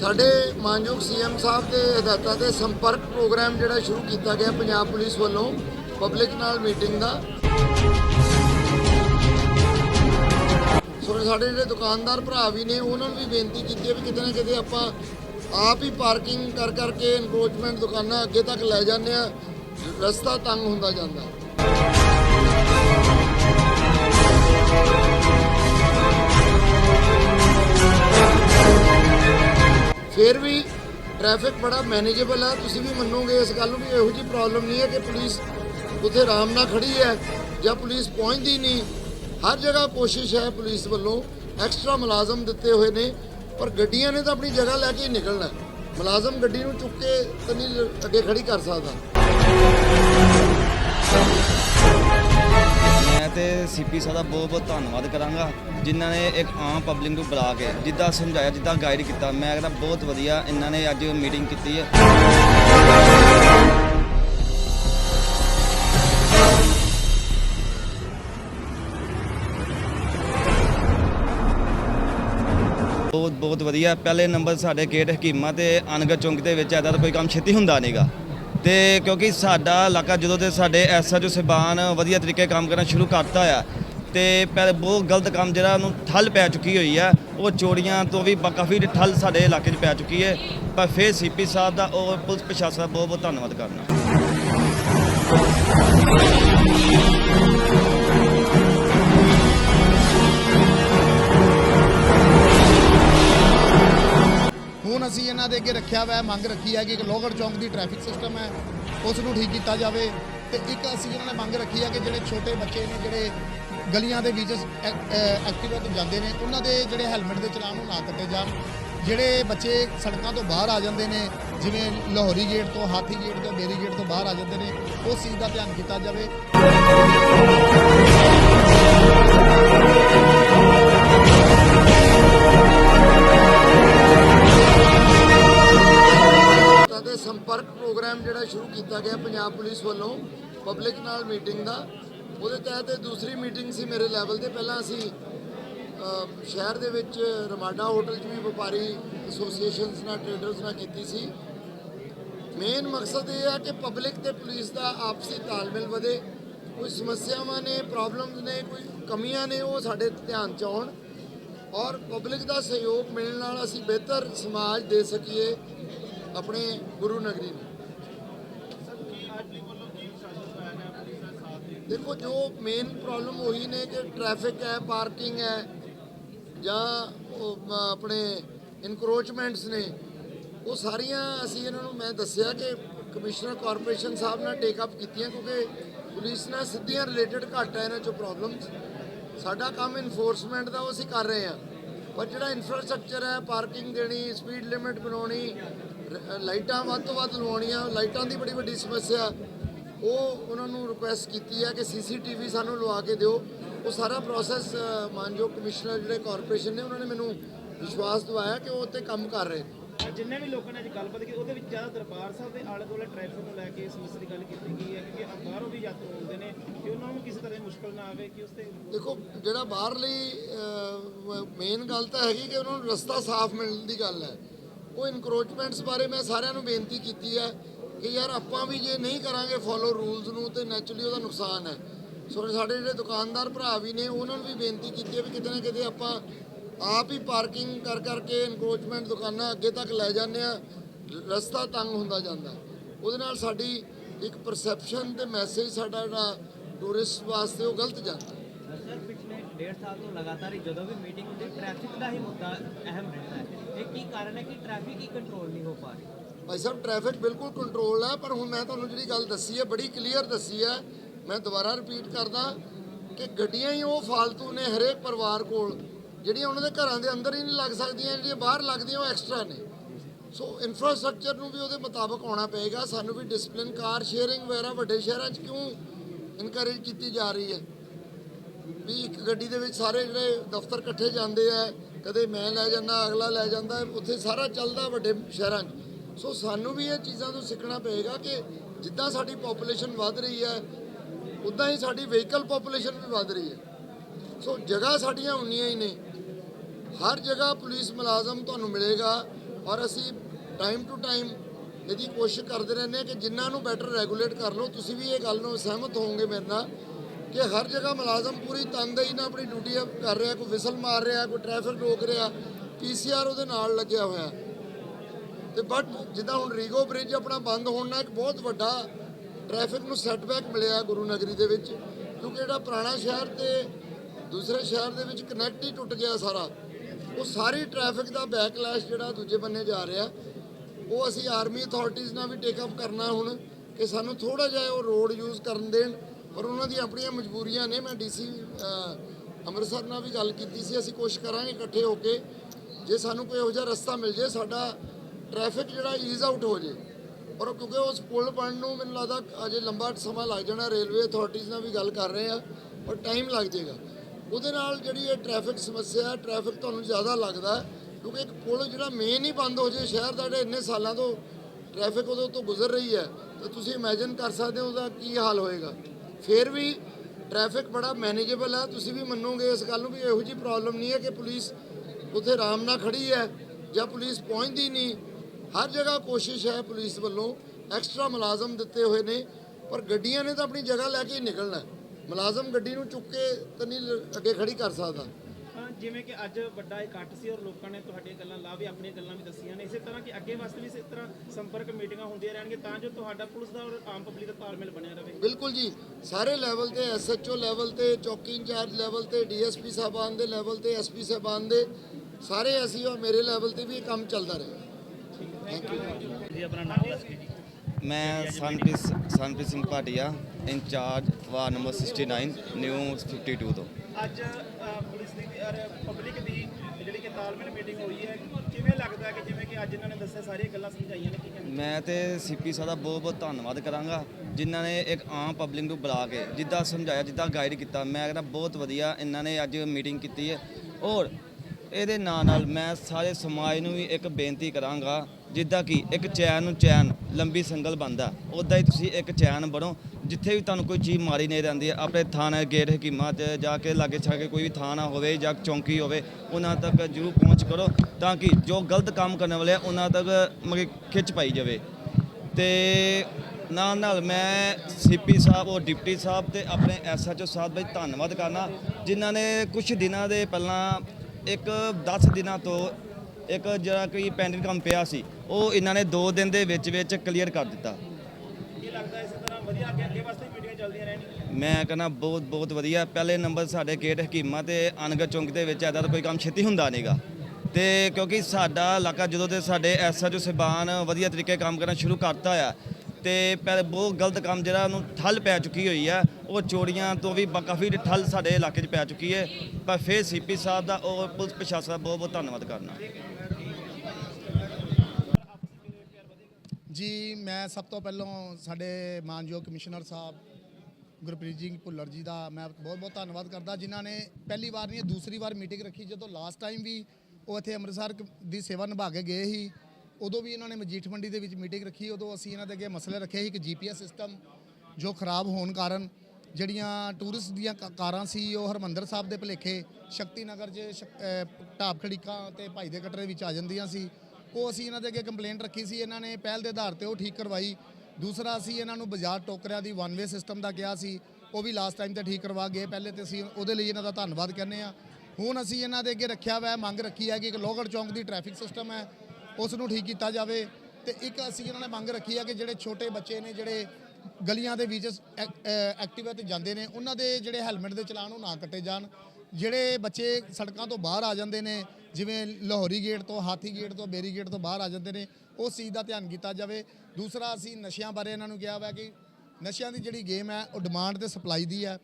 ਸਾਡੇ ਮਾਨਯੋਗ ਸੀਐਮ ਸਾਹਿਬ ਦੇ ਹਦਾਇਤਾਂ ਤੇ ਸੰਪਰਕ ਪ੍ਰੋਗਰਾਮ ਜਿਹੜਾ ਸ਼ੁਰੂ ਕੀਤਾ ਗਿਆ ਪੰਜਾਬ ਪੁਲਿਸ ਵੱਲੋਂ ਪਬਲਿਕ ਨਾਲ ਮੀਟਿੰਗ ਦਾ। ਸੋ ਸਾਡੇ ਜਿਹੜੇ ਦੁਕਾਨਦਾਰ ਭਰਾ ਵੀ ਨੇ, ਉਹਨਾਂ ਨੂੰ ਵੀ ਬੇਨਤੀ ਕੀਤੀ ਹੈ ਵੀ ਕਿਤੇ ਨਾ ਕਿਤੇ ਆਪਾਂ ਆਪ ਹੀ ਪਾਰਕਿੰਗ ਕਰ ਕਰਕੇ ਇਨਕਰੋਚਮੈਂਟ ਦੁਕਾਨਾਂ ਅੱਗੇ ਤੱਕ ਲੈ ਜਾਂਦੇ ਆ ਰਸਤਾ ਤੰਗ ਹੁੰਦਾ ਜਾਂਦਾ। ਫਿਰ ਵੀ ਟ੍ਰੈਫਿਕ ਬੜਾ ਮੈਨੇਜੇਬਲ ਹੈ ਤੁਸੀਂ ਵੀ ਮੰਨੋਗੇ ਇਸ ਗੱਲ ਨੂੰ ਵੀ ਇਹੋ ਜਿਹੀ ਪ੍ਰੋਬਲਮ ਨਹੀਂ ਹੈ ਕਿ ਪੁਲਿਸ ਉੱਥੇ ਆਰਾਮ ਨਾਲ ਖੜੀ ਹੈ ਜਾਂ ਪੁਲਿਸ ਪਹੁੰਚਦੀ ਨਹੀਂ। ਹਰ ਜਗ੍ਹਾ ਕੋਸ਼ਿਸ਼ ਹੈ ਪੁਲਿਸ ਵੱਲੋਂ ਐਕਸਟਰਾ ਮੁਲਾਜ਼ਮ ਦਿੱਤੇ ਹੋਏ ਨੇ, ਪਰ ਗੱਡੀਆਂ ਨੇ ਤਾਂ ਆਪਣੀ ਜਗ੍ਹਾ ਲੈ ਕੇ ਹੀ ਨਿਕਲਣਾ। ਮੁਲਾਜ਼ਮ ਗੱਡੀ ਨੂੰ ਚੁੱਕ ਕੇ ਤਾਂ ਨਹੀਂ ਅੱਗੇ ਖੜੀ ਕਰ ਸਕਦਾ। ਤੇ ਸੀਪੀ ਸਾਹਿਬ ਦਾ ਬਹੁਤ ਬਹੁਤ ਧੰਨਵਾਦ ਕਰਾਂਗਾ, ਜਿਨ੍ਹਾਂ ਨੇ ਇੱਕ ਆਮ ਪਬਲਿਕ ਨੂੰ ਬੁਲਾ ਕੇ ਜਿੱਦਾਂ ਸਮਝਾਇਆ, ਜਿੱਦਾਂ ਗਾਈਡ ਕੀਤਾ। ਮੈਂ ਕਹਿੰਦਾ ਬਹੁਤ ਵਧੀਆ, ਇਹਨਾਂ ਨੇ ਅੱਜ ਮੀਟਿੰਗ ਕੀਤੀ ਹੈ। ਬਹੁਤ ਬਹੁਤ ਵਧੀਆ। ਪਹਿਲੇ ਨੰਬਰ ਸਾਡੇ ਗੇਟ ਹਕੀਮਾ ਤੇ ਅਨਗਰ ਚੌਂਕ ਦੇ ਵਿੱਚ ਐਦਾ ਕੋਈ ਕੰਮ ਛੇਤੀ ਹੁੰਦਾ ਨਹੀਂਗਾ ਤੇ ਕਿਉਂਕਿ ਸਾਡਾ ਇਲਾਕਾ ਜਦੋਂ ਦੇ ਸਾਡੇ ਐਸਐਚਓ ਸਬਾਨ ਵਧੀਆ ਤਰੀਕੇ ਕੰਮ ਕਰਨਾ ਸ਼ੁਰੂ ਕਰਤਾ ਆ, ਤੇ ਪਹਿਲੇ ਬਹੁਤ ਗਲਤ ਕੰਮ ਜਿਹੜਾ ਨੂੰ ਠੱਲ ਪੈ ਚੁੱਕੀ ਹੋਈ ਆ, ਉਹ ਚੋਰੀਆਂ ਤੋਂ ਵੀ ਬ- ਕਾਫੀ ਠੱਲ ਸਾਡੇ ਇਲਾਕੇ 'ਚ ਪੈ ਚੁੱਕੀ ਹੈ ਪਰ ਫਿਰ ਸੀਪੀ ਸਾਹਿਬ ਦਾ ਔਰ ਪੁਲਿਸ ਪ੍ਰਸ਼ਾਸਨ ਦਾ ਬਹੁਤ ਬਹੁਤ ਧੰਨਵਾਦ ਕਰਨਾ। ਅਸੀਂ ਇਹਨਾਂ ਦੇ ਅੱਗੇ ਰੱਖਿਆ ਹੋਇਆ ਮੰਗ ਰੱਖੀ ਹੈ ਕਿ ਇੱਕ ਲੋਗੜ ਚੌਂਕ ਦੀ ਟ੍ਰੈਫਿਕ ਸਿਸਟਮ ਹੈ ਉਸ ਨੂੰ ਠੀਕ ਕੀਤਾ ਜਾਵੇ। ਤੇ ਇੱਕ ਅਸੀਂ ਇਹਨਾਂ ਨੇ ਮੰਗ ਰੱਖੀ ਹੈ ਕਿ ਜਿਹੜੇ ਛੋਟੇ ਬੱਚੇ ਨੇ ਜਿਹੜੇ ਗਲੀਆਂ ਦੇ ਵਿੱਚ ਐਕ- ਅ, ਐਕਟਿਵਾ ਤੋਂ ਜਾਂਦੇ ਨੇ ਉਹਨਾਂ ਦੇ ਜਿਹੜੇ ਹੈਲਮਟ ਦੇ ਚਲਾਨ ਨੂੰ ਨਾ ਕੱਟੇ ਜਾਣ। ਜਿਹੜੇ ਬੱਚੇ ਸੜਕਾਂ ਤੋਂ ਬਾਹਰ ਆ ਜਾਂਦੇ ਨੇ ਜਿਵੇਂ ਲਾਹੌਰੀ ਗੇਟ ਤੋਂ ਹਾਥੀ ਗੇਟ ਤੋਂ ਬੇਰੀ ਗੇਟ ਤੋਂ ਬਾਹਰ ਆ ਜਾਂਦੇ ਨੇ ਉਸ ਚੀਜ਼ ਦਾ ਧਿਆਨ ਕੀਤਾ ਜਾਵੇ। ਵਰਕ ਪ੍ਰੋਗਰਾਮ ਜਿਹੜਾ ਸ਼ੁਰੂ ਕੀਤਾ ਗਿਆ ਪੰਜਾਬ ਪੁਲਿਸ ਵੱਲੋਂ ਪਬਲਿਕ ਨਾਲ ਮੀਟਿੰਗ ਦਾ, ਉਹਦੇ ਤਹਿਤ ਦੂਸਰੀ ਮੀਟਿੰਗ ਸੀ ਮੇਰੇ ਲੈਵਲ ਤੇ। ਪਹਿਲਾਂ ਅਸੀਂ ਸ਼ਹਿਰ ਦੇ ਵਿੱਚ ਰਮਾਡਾ ਹੋਟਲ 'ਚ ਵੀ ਵਪਾਰੀ ਐਸੋਸੀਏਸ਼ਨਸ ਨਾਲ ਟ੍ਰੇਡਰਸ ਨਾਲ ਕੀਤੀ ਸੀ। ਮੇਨ ਮਕਸਦ ਇਹ ਹੈ ਕਿ ਪਬਲਿਕ ਤੇ ਪੁਲਿਸ ਦਾ ਆਪਸੀ ਤਾਲਮੇਲ ਵਧੇ। ਕੋਈ ਸਮੱਸਿਆਵਾਂ ਨੇ ਪ੍ਰੋਬਲਮਸ ਨੇ, ਕੋਈ ਕਮੀਆਂ ਨੇ, ਉਹ ਸਾਡੇ ਧਿਆਨ 'ਚ ਆਉਣ। ਔਰ ਪਬਲਿਕ ਦਾ ਸਹਿਯੋਗ ਮਿਲਣ ਨਾਲ ਅਸੀਂ ਬਿਹਤਰ ਸਮਾਜ ਦੇ ਸਕੀਏ। ਆਪਣੇ ਗੁਰੂ ਨਗਰੀ ਨੂੰ। ਦੇਖੋ, ਜੋ ਮੇਨ ਪ੍ਰੋਬਲਮ ਉਹੀ ਨੇ ਕਿ ਟ੍ਰੈਫਿਕ ਹੈ ਪਾਰਕਿੰਗ ਹੈ, ਜਾਂ ਉਹ ਆਪਣੇ ਇਨਕਰੋਚਮੈਂਟਸ ਨੇ, ਉਹ ਸਾਰੀਆਂ ਅਸੀਂ ਇਹਨਾਂ ਨੂੰ, ਮੈਂ ਦੱਸਿਆ ਕਿ ਕਮਿਸ਼ਨਰ ਕਾਰਪੋਰੇਸ਼ਨ ਸਾਹਿਬ ਨਾਲ ਟੇਕ ਅਪ ਕੀਤੀਆਂ, ਕਿਉਂਕਿ ਪੁਲਿਸ ਨਾਲ ਸਿੱਧੀਆਂ ਰਿਲੇਟਡ ਘੱਟ ਹੈ ਇਹਨਾਂ ਚੋਂ ਪ੍ਰੋਬਲਮਸ ਸਾਡਾ ਕੰਮ ਇਨਫੋਰਸਮੈਂਟ ਦਾ ਉਹ ਅਸੀਂ ਕਰ ਰਹੇ ਹਾਂ। ਪਰ ਜਿਹੜਾ ਇਨਫਰਾਸਟ੍ਰਕਚਰ ਹੈ ਪਾਰਕਿੰਗ ਦੇਣੀ ਸਪੀਡ ਲਿਮਿਟ ਬਣਾਉਣੀ, ਰ- ਲਾਈਟਾਂ ਵੱਧ ਤੋਂ ਵੱਧ ਲਵਾਉਣੀਆਂ, ਲਾਈਟਾਂ ਦੀ ਬੜੀ ਵੱਡੀ ਸਮੱਸਿਆ। ਉਹ ਉਹਨਾਂ ਨੂੰ ਰਿਕੁਐਸਟ ਕੀਤੀ ਹੈ ਕਿ ਸੀਸੀਟੀਵੀ ਸਾਨੂੰ ਲਵਾ ਕੇ ਦਿਓ। ਉਹ ਸਾਰਾ ਪ੍ਰੋਸੈਸ ਮਾਨਯੋਗ ਕਮਿਸ਼ਨਰ ਜਿਹੜੇ ਕਾਰਪੋਰੇਸ਼ਨ ਨੇ, ਉਹਨਾਂ ਨੇ ਮੈਨੂੰ ਵਿਸ਼ਵਾਸ ਦਿਵਾਇਆ ਕਿ ਉਹ ਉੱਤੇ ਕੰਮ ਕਰ ਰਹੇ ਨੇ। ਜਿੰਨੇ ਵੀ ਲੋਕਾਂ ਨੇ ਅੱਜ ਗੱਲਬਾਤ ਕੀਤੀ, ਉਹਦੇ ਵਿੱਚ ਜ਼ਿਆਦਾ ਦਰਬਾਰ ਸਾਹਿਬ ਦੇ ਆਲੇ ਦੁਆਲੇ ਟ੍ਰੈਫਿਕ ਨੂੰ ਲੈ ਕੇ ਇਸ ਦੀ ਗੱਲ ਕੀਤੀ ਗਈ ਹੈ ਕਿ ਬਾਹਰੋਂ ਵੀ ਯਾਤਰੂ ਆਉਂਦੇ ਨੇ, ਕਿ ਉਹਨਾਂ ਨੂੰ ਕਿਸੇ ਤਰ੍ਹਾਂ ਦੀ ਮੁਸ਼ਕਲ ਨਾ ਆਵੇ, ਕਿ ਉਸ ਤੇ ਦੇਖੋ, ਜਿਹੜਾ ਬਾਹਰਲੀ ਮੇਨ ਗੱਲ ਤਾਂ ਹੈਗੀ ਕਿ ਉਹਨਾਂ ਨੂੰ ਰਸਤਾ ਸਾਫ਼ ਮਿਲਣ ਦੀ ਗੱਲ ਹੈ। ਉਹ ਇਨਕਰੋਚਮੈਂਟਸ ਬਾਰੇ ਮੈਂ ਸਾਰਿਆਂ ਨੂੰ ਬੇਨਤੀ ਕੀਤੀ ਹੈ ਕਿ ਯਾਰ ਆਪਾਂ ਵੀ ਜੇ ਨਹੀਂ ਕਰਾਂਗੇ ਫੋਲੋ ਰੂਲਸ ਨੂੰ, ਤੇ ਨੈਚੁਰਲੀ ਉਹਦਾ ਨੁਕਸਾਨ ਹੈ। ਸੋ ਸਾਡੇ ਜਿਹੜੇ ਦੁਕਾਨਦਾਰ ਭਰਾ ਵੀ ਨੇ, ਉਹਨਾਂ ਨੂੰ ਵੀ ਬੇਨਤੀ ਕੀਤੀ ਹੈ ਵੀ ਕਿਤੇ ਨਾ ਕਿਤੇ ਆਪਾਂ ਆਪ ਹੀ ਪਾਰਕਿੰਗ ਕਰ ਕਰਕੇ ਇਨਕਰੋਚਮੈਂਟ ਦੁਕਾਨਾਂ ਅੱਗੇ ਤੱਕ ਲੈ ਜਾਂਦੇ ਆ ਰਸਤਾ ਤੰਗ ਹੁੰਦਾ ਜਾਂਦਾ। ਉਹਦੇ ਨਾਲ ਸਾਡੀ ਇੱਕ ਪਰਸੈਪਸ਼ਨ ਤੇ ਮੈਸੇਜ ਸਾਡਾ ਜਿਹੜਾ ਟੂਰਿਸਟ ਵਾਸਤੇ ਉਹ ਗਲਤ ਜਾਂਦਾ। ਸਰ ਪਿਛਲੇ ਡੇਢ ਸਾਲ ਤੋਂ ਲਗਾਤਾਰ ਜਦੋਂ ਵੀ ਮੀਟਿੰਗ ਹੁੰਦੀ ਟ੍ਰੈਫਿਕ ਦਾ ਹੀ ਮੁੱਦਾ ਅਹਿਮ ਰਹਿੰਦਾ ਹੈ। ਇਹ ਕੀ ਕਾਰਨ ਹੈ ਕਿ ਟ੍ਰੈਫਿਕ ਹੀ ਕੰਟਰੋਲ ਨਹੀਂ ਹੋ ਪਾ ਰਹੀ? ਭਾਈ ਸਾਹਿਬ ਟ੍ਰੈਫਿਕ ਬਿਲਕੁਲ ਕੰਟਰੋਲ ਹੈ ਪਰ ਹੁਣ ਮੈਂ ਤੁਹਾਨੂੰ ਜਿਹੜੀ ਗੱਲ ਦੱਸੀ ਹੈ ਬੜੀ ਕਲੀਅਰ ਦੱਸੀ ਹੈ। ਮੈਂ ਦੁਬਾਰਾ ਰਿਪੀਟ ਕਰਦਾ ਕਿ ਗੱਡੀਆਂ ਹੀ ਉਹ ਫਾਲਤੂ ਨੇ ਹਰੇਕ ਪਰਿਵਾਰ ਕੋਲ। ਜਿਹੜੀਆਂ ਉਹਨਾਂ ਦੇ ਘਰਾਂ ਦੇ ਅੰਦਰ ਹੀ ਨਹੀਂ ਲੱਗ ਸਕਦੀਆਂ, ਜਿਹੜੀਆਂ ਬਾਹਰ ਲੱਗਦੀਆਂ, ਉਹ ਐਕਸਟਰਾ ਨੇ। ਸੋ ਇਨਫਰਾਸਟ੍ਰਕਚਰ ਨੂੰ ਵੀ ਉਹਦੇ ਮੁਤਾਬਕ ਆਉਣਾ ਪਏਗਾ। ਸਾਨੂੰ ਵੀ ਡਿਸਪਲਿਨ ਕਾਰ ਸ਼ੇਅਰਿੰਗ ਵਗੈਰਾ ਵੱਡੇ ਸ਼ਹਿਰਾਂ 'ਚ ਕਿਉਂ ਇਨਕਰੇਜ ਕੀਤੀ ਜਾ ਰਹੀ ਹੈ? ਵੀ ਇੱਕ ਗੱਡੀ ਦੇ ਵਿੱਚ ਸਾਰੇ ਜਿਹੜੇ ਦਫ਼ਤਰ ਇਕੱਠੇ ਜਾਂਦੇ ਆ, ਕਦੇ ਮੈਂ ਲੈ ਜਾਂਦਾ, ਅਗਲਾ ਲੈ ਜਾਂਦਾ, ਉੱਥੇ ਸਾਰਾ ਚੱਲਦਾ ਵੱਡੇ ਸ਼ਹਿਰਾਂ 'ਚ। ਸੋ ਸਾਨੂੰ ਵੀ ਇਹ ਚੀਜ਼ਾਂ ਤੋਂ ਸਿੱਖਣਾ ਪਏਗਾ ਕਿ ਜਿੱਦਾਂ ਸਾਡੀ ਪੋਪੂਲੇਸ਼ਨ ਵੱਧ ਰਹੀ ਹੈ, ਉਦਾਂ ਹੀ ਸਾਡੀ ਵਹੀਕਲ ਪੋਪੂਲੇਸ਼ਨ ਵੀ ਵੱਧ ਰਹੀ ਹੈ। ਸੋ ਜਗ੍ਹਾ ਸਾਡੀਆਂ ਉਨੀਆਂ ਹੀ ਨੇ। ਹਰ ਜਗ੍ਹਾ ਪੁਲਿਸ ਮੁਲਾਜ਼ਮ ਤੁਹਾਨੂੰ ਮਿਲੇਗਾ ਔਰ ਅਸੀਂ ਟਾਈਮ ਟੂ ਟਾਈਮ ਇਹਦੀ ਕੋਸ਼ਿਸ਼ ਕਰਦੇ ਰਹਿੰਦੇ ਹਾਂ ਕਿ ਜਿਨ੍ਹਾਂ ਨੂੰ ਬੈਟਰ ਰੈਗੂਲੇਟ ਕਰ ਲਓ। ਤੁਸੀਂ ਵੀ ਇਹ ਗੱਲ ਨੂੰ ਸਹਿਮਤ ਹੋਵੋਗੇ ਮੇਰੇ ਨਾਲ ਕਿ ਹਰ ਜਗ੍ਹਾ ਮੁਲਾਜ਼ਮ ਪੂਰੀ ਤਨਦੇਹੀ ਨਾਲ ਆਪਣੀ ਡਿਊਟੀ ਕਰ ਰਿਹਾ, ਕੋਈ ਵਿਸਲ ਮਾਰ ਰਿਹਾ, ਕੋਈ ਟ੍ਰੈਫਿਕ ਰੋਕ ਰਿਹਾ ਪੀਸੀਆਰ ਉਹਦੇ ਨਾਲ ਲੱਗਿਆ ਹੋਇਆ। ਤੇ ਬਟ ਜਿੱਦਾਂ ਹੁਣ ਰੀਗੋ ਬ੍ਰਿਜ ਆਪਣਾ ਬੰਦ ਹੋਣ ਨਾਲ ਇੱਕ ਬਹੁਤ ਵੱਡਾ ਟ੍ਰੈਫਿਕ ਨੂੰ ਸੈਟਬੈਕ ਮਿਲਿਆ ਗੁਰੂ ਨਗਰੀ ਦੇ ਵਿੱਚ, ਕਿਉਂਕਿ ਜਿਹੜਾ ਪੁਰਾਣਾ ਸ਼ਹਿਰ ਤੇ ਦੂਸਰੇ ਸ਼ਹਿਰ ਦੇ ਵਿੱਚ ਕਨੈਕਟ ਹੀ ਟੁੱਟ ਗਿਆ ਸਾਰਾ। ਉਹ ਸਾਰੀ ਟ੍ਰੈਫਿਕ ਦਾ ਬੈਕਲੈਸ਼ ਜਿਹੜਾ ਦੂਜੇ ਬੰਨੇ ਜਾ ਰਿਹਾ। ਉਹ ਅਸੀਂ ਆਰਮੀ ਅਥਾਰਟੀਆਂ ਨਾਲ ਵੀ ਟੇਕ ਅਪ ਕਰਨਾ ਹੁਣ ਕਿ ਸਾਨੂੰ ਥੋੜਾ ਜਿਹਾ ਉਹ ਰੋਡ ਯੂਜ਼ ਕਰਨ ਦੇਣ। ਪਰ ਉਹਨਾਂ ਦੀਆਂ ਆਪਣੀਆਂ ਮਜਬੂਰੀਆਂ ਨੇ। ਮੈਂ ਡੀਸੀ ਅੰਮ੍ਰਿਤਸਰ ਨਾਲ ਵੀ ਗੱਲ ਕੀਤੀ ਸੀ। ਅਸੀਂ ਕੋਸ਼ਿਸ਼ ਕਰਾਂਗੇ ਇਕੱਠੇ ਹੋ ਕੇ ਜੇ ਸਾਨੂੰ ਕੋਈ ਇਹੋ ਜਿਹਾ ਰਸਤਾ ਮਿਲ ਜੇ, ਸਾਡਾ ਟ੍ਰੈਫਿਕ ਜਿਹੜਾ ਈਜ਼ ਆਊਟ ਹੋ ਜੇ। ਔਰ ਕਿਉਂਕਿ ਉਸ ਪੁਲ ਬਣਨ ਨੂੰ ਮੈਨੂੰ ਲੱਗਦਾ ਅਜੇ ਲੰਬਾ ਸਮਾਂ ਲੱਗ ਜਾਣਾ। ਰੇਲਵੇ ਅਥਾਰਟੀਆਂ ਨਾਲ ਵੀ ਗੱਲ ਕਰ ਰਹੇ ਆ, ਪਰ ਟਾਈਮ ਲੱਗ ਜਾਏਗਾ। ਉਹਦੇ ਨਾਲ ਜਿਹੜੀ ਇਹ ਟ੍ਰੈਫਿਕ ਸਮੱਸਿਆ ਹੈ ਟ੍ਰੈਫਿਕ ਤੁਹਾਨੂੰ ਜ਼ਿਆਦਾ ਲੱਗਦਾ ਕਿਉਂਕਿ ਇੱਕ ਪੁਲ ਜਿਹੜਾ ਮੇਨ ਹੀ ਬੰਦ ਹੋ ਜੇ, ਸ਼ਹਿਰ ਦਾ ਜਿਹੜਾ ਇੰਨੇ ਸਾਲਾਂ ਤੋਂ ਟ੍ਰੈਫਿਕ ਉਹਦੇ ਤੋਂ ਗੁਜ਼ਰ ਰਹੀ ਹੈ, ਤਾਂ ਤੁਸੀਂ ਇਮੇਜਿਨ ਕਰ ਸਕਦੇ ਹੋ ਉਹਦਾ ਕੀ ਹਾਲ ਹੋਏਗਾ। ਫਿਰ ਵੀ ਟ੍ਰੈਫਿਕ ਬੜਾ ਮੈਨੇਜੇਬਲ ਹੈ, ਤੁਸੀਂ ਵੀ ਮੰਨੋਗੇ ਇਸ ਗੱਲ ਨੂੰ ਵੀ ਇਹੋ ਜਿਹੀ ਪ੍ਰੋਬਲਮ ਨਹੀਂ ਹੈ ਕਿ ਪੁਲਿਸ ਉੱਥੇ ਆਰਾਮ ਨਾਲ ਖੜੀ ਹੈ ਜਾਂ ਪੁਲਿਸ ਪਹੁੰਚਦੀ ਨਹੀਂ। ਹਰ ਜਗ੍ਹਾ ਕੋਸ਼ਿਸ਼ ਹੈ ਪੁਲਿਸ ਵੱਲੋਂ ਐਕਸਟਰਾ ਮੁਲਾਜ਼ਮ ਦਿੱਤੇ ਹੋਏ ਨੇ, ਪਰ ਗੱਡੀਆਂ ਨੇ ਤਾਂ ਆਪਣੀ ਜਗ੍ਹਾ ਲੈ ਕੇ ਹੀ ਨਿਕਲਣਾ ਮੁਲਾਜ਼ਮ ਗੱਡੀ ਨੂੰ ਚੁੱਕ ਕੇ ਤਾਂ ਨਹੀਂ ਅੱਗੇ ਖੜੀ ਕਰ ਸਕਦਾ। ਜਿਵੇਂ ਕਿ ਅੱਜ ਵੱਡਾ ਇਕੱਠ ਸੀ ਔਰ ਲੋਕਾਂ ਨੇ ਤੁਹਾਡੀਆਂ ਗੱਲਾਂ ਲਾ ਵੀ ਆਪਣੀਆਂ ਗੱਲਾਂ ਵੀ ਦੱਸੀਆਂ ਨੇ। ਇਸੇ ਤਰ੍ਹਾਂ ਕਿ ਅੱਗੇ ਵਾਸਤੇ ਵੀ ਇਸੇ ਤਰ੍ਹਾਂ ਸੰਪਰਕ ਮੀਟਿੰਗਾਂ ਹੁੰਦੀਆਂ ਰਹਿਣਗੀਆਂ ਤਾਂ ਜੋ ਤੁਹਾਡਾ ਪੁਲਿਸ ਦਾ ਔਰ ਆਮ ਪਬਲਿਕ ਦਾ ਤਾਲਮੇਲ ਬਣਿਆ ਰਹੇ। ਬਿਲਕੁਲ ਜੀ। ਸਾਰੇ ਲੈਵਲ ਤੇ ਐਸਐਚਓ ਲੈਵਲ ਤੇ ਚੌਕੀ ਇੰਚਾਰਜ ਲੈਵਲ ਤੇ ਡੀਐਸਪੀ ਸਾਹਿਬਾਨ ਦੇ ਲੈਵਲ ਤੇ ਐਸਪੀ ਸਾਹਿਬਾਨ ਦੇ ਸਾਰੇ ਅਸੀਂ ਔਰ ਮੇਰੇ ਲੈਵਲ ਤੇ ਵੀ ਇਹ ਕੰਮ ਚੱਲਦਾ ਰਹੇ। ਮੈਂ Sanpreet Sanpreet Singh Bhatia in charge ward number 69 new 52 ਤੋਂ। ਅੱਜ ਪੁਲਿਸ ਦੀ ਪਬਲਿਕ ਦੀ ਜਿਹੜੀ ਕਿ ਤਾਲਮੇਲ ਮੀਟਿੰਗ ਹੋਈ ਹੈ ਕਿਵੇਂ ਲੱਗਦਾ ਕਿ ਜਿਵੇਂ ਕਿ ਅੱਜ ਇਹਨਾਂ ਨੇ ਦੱਸਿਆ ਸਾਰੀਆਂ ਗੱਲਾਂ ਸਮਝਾਈਆਂ ਨੇ ਕੀ ਮੈਂ ਤੇ ਸੀਪੀ ਸਾਹਿਬ ਦਾ ਬਹੁਤ ਬਹੁਤ ਧੰਨਵਾਦ ਕਰਾਂਗਾ ਜਿਨ੍ਹਾਂ ਨੇ ਇੱਕ ਆਮ ਪਬਲਿਕ ਨੂੰ ਬੁਲਾ ਕੇ ਜਿੱਦਾਂ ਸਮਝਾਇਆ ਜਿੱਦਾਂ ਗਾਈਡ ਕੀਤਾ। ਮੈਂ ਕਹਿੰਦਾ ਬਹੁਤ ਵਧੀਆ ਇਹਨਾਂ ਨੇ ਅੱਜ ਮੀਟਿੰਗ ਕੀਤੀ ਹੈ। ਔਰ ਇਹਦੇ ਨਾਲ ਨਾਲ ਮੈਂ ਸਾਰੇ ਸਮਾਜ ਨੂੰ ਵੀ ਇੱਕ ਬੇਨਤੀ ਕਰਾਂਗਾ ਜਿੱਦਾਂ ਕਿ ਇੱਕ ਚੈਨ ਨੂੰ ਚੈਨ ਲੰਬੀ ਸੰਗਲ ਬੰਦਾ ਉਦਾਂ ਹੀ ਤੁਸੀਂ ਇੱਕ ਚੈਨ ਬਣੋ। ਜਿੱਥੇ ਵੀ ਤੁਹਾਨੂੰ ਕੋਈ ਚੀਜ਼ ਮਾਰੀ ਨਹੀਂ ਰਹਿੰਦੀ ਹੈ, ਆਪਣੇ ਥਾਣੇ ਗੇਟ ਹਕੀਮਾਂ ਤੇ ਜਾ ਕੇ ਲਾਗੇ ਛਾਗੇ ਕੋਈ ਵੀ ਥਾਣਾ ਹੋਵੇ ਜਾਂ ਚੌਂਕੀ ਹੋਵੇ ਉਹਨਾਂ ਤੱਕ ਜ਼ਰੂਰ ਪਹੁੰਚ ਕਰੋ ਤਾਂ ਕਿ ਜੋ ਗਲਤ ਕੰਮ ਕਰਨ ਵਾਲੇ ਉਹਨਾਂ ਤੱਕ ਮਗੇ ਖਿੱਚ ਪਾਈ ਜਾਵੇ। ਤੇ ਨਾਲ ਨਾਲ ਮੈਂ ਸੀਪੀ ਸਾਹਿਬ ਔਰ ਡਿਪਟੀ ਸਾਹਿਬ ਤੇ ਆਪਣੇ ਐਸਐਚਓ ਸਾਹਿਬ ਦਾ ਧੰਨਵਾਦ ਕਰਨਾ ਜਿਨ੍ਹਾਂ ਨੇ ਕੁਝ ਦਿਨਾਂ ਦੇ ਪਹਿਲਾਂ ਇੱਕ 10 ਦਿਨਾਂ ਤੋਂ ਇੱਕ ਜਿਹੜਾ ਕੋਈ ਪੈਂਡਿੰਗ ਕੰਮ ਪਿਆ ਸੀ ਉਹ ਇਹਨਾਂ ਨੇ 2 ਦਿਨ ਦੇ ਵਿੱਚ ਵਿੱਚ ਕਲੀਅਰ ਕਰ ਦਿੱਤਾ। ਕੀ ਲੱਗਦਾ ਇਸੇ ਤਰ੍ਹਾਂ ਵਧੀਆ ਅੱਗੇ ਅੱਗੇ ਵਾਸਤੇ ਮੀਟਿੰਗਾਂ ਚੱਲਦੀਆਂ ਰਹਿਣਗੀਆਂ? ਮੈਂ ਕਹਿੰਦਾ ਬਹੁਤ ਬਹੁਤ ਵਧੀਆ। ਪਹਿਲੇ ਨੰਬਰ ਸਾਡੇ ਗੇਟ ਹਕੀਮਾਂ ਤੇ ਅਨਗਰ ਚੌਂਕ ਦੇ ਵਿੱਚ ਐਦਾ ਕੋਈ ਕੰਮ ਛੇਤੀ ਹੁੰਦਾ ਨਹੀਂਗਾ ਤੇ ਕਿਉਂਕਿ ਸਾਡਾ ਇਲਾਕਾ ਜਦੋਂ ਦੇ ਸਾਡੇ ਐਸਐਚਓ ਸਹਿਬਾਨ ਵਧੀਆ ਤਰੀਕੇ ਕੰਮ ਕਰਨਾ ਸ਼ੁਰੂ ਕਰਤਾ ਆ ਤੇ ਪਹਿਲੇ ਬਹੁਤ ਗਲਤ ਕੰਮ ਜਿਹੜਾ ਉਹਨੂੰ ਠੱਲ ਪੈ ਚੁੱਕੀ ਹੋਈ ਆ। ਉਹ ਚੋਰੀਆਂ ਤੋਂ ਵੀ ਬ- ਕਾਫੀ ਠੱਲ ਸਾਡੇ ਇਲਾਕੇ 'ਚ ਪੈ ਚੁੱਕੀ ਹੈ ਪਰ ਫਿਰ ਸੀਪੀ ਸਾਹਿਬ ਦਾ ਔਰ ਪੁਲਿਸ ਪ੍ਰਸ਼ਾਸਨ ਦਾ ਬਹੁਤ ਬਹੁਤ ਧੰਨਵਾਦ ਕਰਨਾ। ਜੀ, ਮੈਂ ਸਭ ਤੋਂ ਪਹਿਲਾਂ ਸਾਡੇ ਮਾਨਯੋਗ ਕਮਿਸ਼ਨਰ ਸਾਹਿਬ ਗੁਰਪ੍ਰੀਤ ਸਿੰਘ ਭੁੱਲਰ ਜੀ ਦਾ ਮੈਂ ਬਹੁਤ ਬਹੁਤ ਧੰਨਵਾਦ ਕਰਦਾ, ਜਿਨ੍ਹਾਂ ਨੇ ਪਹਿਲੀ ਵਾਰ ਨਹੀਂ ਇਹ ਦੂਸਰੀ ਵਾਰ ਮੀਟਿੰਗ ਰੱਖੀ ਜਦੋਂ ਲਾਸਟ ਟਾਈਮ ਵੀ ਉਹ ਇੱਥੇ ਅੰਮ੍ਰਿਤਸਰ ਕ- ਦੀ ਸੇਵਾ ਨਿਭਾ ਕੇ ਗਏ ਸੀ। ਉਦੋਂ ਵੀ ਇਹਨਾਂ ਨੇ ਮਜੀਠ ਮੰਡੀ ਦੇ ਵਿੱਚ ਮੀਟਿੰਗ ਰੱਖੀ, ਉਦੋਂ ਅਸੀਂ ਇਹਨਾਂ ਦੇ ਅੱਗੇ ਮਸਲੇ ਰੱਖਿਆ ਸੀ ਕਿ ਜੀਪੀਐਸ ਸਿਸਟਮ ਜੋ ਖਰਾਬ ਹੋਣ ਕਾਰਨ ਜਿਹੜੀਆਂ ਟੂਰਿਸਟ ਦੀਆਂ ਕਾ- ਕਾਰਾਂ ਸੀ, ਉਹ ਹਰਮੰਦਰ ਸਾਹਿਬ ਦੇ ਭਲੇਖੇ ਸ਼ਕਤੀ ਨਗਰ 'ਚ ਸ਼ਕ- ਢਾਬ ਖੜੀਕਾਂ ਤੇ ਭਾਈ ਦੇ ਕਟਰੇ ਵਿੱਚ ਆ ਜਾਂਦੀਆਂ ਸੀ। ਉਹ ਅਸੀਂ ਇਹਨਾਂ ਦੇ ਅੱਗੇ ਕੰਪਲੇਂਟ ਰੱਖੀ ਸੀ, ਇਹਨਾਂ ਨੇ ਪਹਿਲ ਦੇ ਆਧਾਰ ਤੇ ਉਹ ਠੀਕ ਕਰਵਾਈ। ਦੂਸਰਾ ਅਸੀਂ ਇਹਨਾਂ ਨੂੰ ਬਾਜ਼ਾਰ ਟੋਕਰਿਆਂ ਦੀ ਵਨ ਵੇ ਸਿਸਟਮ ਦਾ ਕਿਹਾ ਸੀ, ਉਹ ਵੀ ਲਾਸਟ ਟਾਈਮ ਤੇ ਠੀਕ ਕਰਵਾ ਗਏ, ਪਹਿਲੇ ਤੇ ਅਸੀਂ ਉਹਦੇ ਲਈ ਇਹਨਾਂ ਦਾ ਧੰਨਵਾਦ ਕਹਿੰਦੇ ਆ ਹੁਣ ਅਸੀਂ ਇਹਨਾਂ ਦੇ ਅੱਗੇ ਰੱਖਿਆ ਹੋਇਆ, ਮੰਗ ਰੱਖੀ ਹੈ ਕਿ ਇੱਕ ਲੋਹਗੜ ਚੌਂਕ ਦੀ ਟ੍ਰੈਫਿਕ ਸਿਸਟਮ ਹੈ ਉਸ ਨੂੰ ਠੀਕ ਕੀਤਾ ਜਾਵੇ ਤੇ ਇੱਕ ਅਸੀਂ ਇਹਨਾਂ ਨੇ ਮੰਗ ਰੱਖੀ ਹੈ ਕਿ ਜਿਹੜੇ ਛੋਟੇ ਬੱਚੇ ਨੇ, ਜਿਹੜੇ ਗਲੀਆਂ ਦੇ ਵਿੱਚ ਐਕ- ਅਹ ਐਕਟਿਵਾ ਤੇ ਜਾਂਦੇ ਨੇ, ਉਹਨਾਂ ਦੇ ਜਿਹੜੇ ਹੈਲਮਟ ਦੇ ਚਲਾਨ ਉਹ ਨਾ ਕੱਟੇ ਜਾਣ। ਜਿਹੜੇ ਬੱਚੇ ਸੜਕਾਂ ਤੋਂ ਬਾਹਰ ਆ ਜਾਂਦੇ ਨੇ, ਜਿਵੇਂ ਲਾਹੌਰੀ ਗੇਟ ਤੋਂ, ਹਾਥੀ ਗੇਟ ਤੋਂ, ਬੇਰੀ ਗੇਟ ਤੋਂ ਬਾਹਰ ਆ ਜਾਂਦੇ ਨੇ, ਉਸ ਚੀਜ਼ ਦਾ ਧਿਆਨ ਕੀਤਾ ਜਾਵੇ। ਦੂਸਰਾ, ਅਸੀਂ ਨਸ਼ਿਆਂ ਬਾਰੇ ਇਹਨਾਂ ਨੂੰ ਕਿਹਾ ਹੋਇਆ ਕਿ ਨਸ਼ਿਆਂ ਦੀ ਜਿਹੜੀ ਗੇਮ ਹੈ ਉਹ ਡਿਮਾਂਡ ਤੇ ਸਪਲਾਈ ਦੀ ਹੈ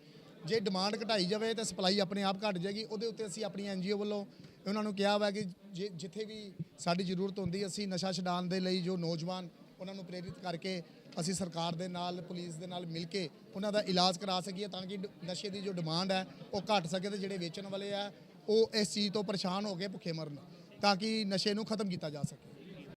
ਜੇ ਡਿਮਾਂਡ ਘਟਾਈ ਜਾਵੇ ਤੇ ਸਪਲਾਈ ਆਪਣੇ ਆਪ ਘਟ ਜਾਏਗੀ, ਉਹਦੇ ਉੱਤੇ ਅਸੀਂ ਆਪਣੀ ਐਨਜੀਓ ਵੱਲੋਂ ਉਹਨਾਂ ਨੂੰ ਕਿਹਾ ਵਾ ਕਿ ਜੇ, ਜਿੱਥੇ ਵੀ ਸਾਡੀ ਜ਼ਰੂਰਤ ਹੁੰਦੀ, ਅਸੀਂ ਨਸ਼ਾ ਛਡਾਉਣ ਦੇ ਲਈ ਜੋ ਨੌਜਵਾਨ ਉਹਨਾਂ ਨੂੰ ਪ੍ਰੇਰਿਤ ਕਰਕੇ ਅਸੀਂ ਸਰਕਾਰ ਦੇ ਨਾਲ, ਪੁਲਿਸ ਦੇ ਨਾਲ ਮਿਲ ਕੇ ਉਹਨਾਂ ਦਾ ਇਲਾਜ ਕਰਾ ਸਕੀਏ ਤਾਂ ਕਿ ਡ- ਨਸ਼ੇ ਦੀ ਜੋ ਡਿਮਾਂਡ ਹੈ, ਉਹ ਘਟ ਸਕੇ ਤੇ ਜਿਹੜੇ ਵੇਚਣ ਵਾਲੇ ਆ, ਉਹ ਇਸ ਚੀਜ਼ ਤੋਂ ਪਰੇਸ਼ਾਨ ਹੋ ਕੇ ਭੁੱਖੇ ਮਰਨ, ਤਾਂ ਕਿ ਨਸ਼ੇ ਨੂੰ ਖਤਮ ਕੀਤਾ ਜਾ ਸਕੇ।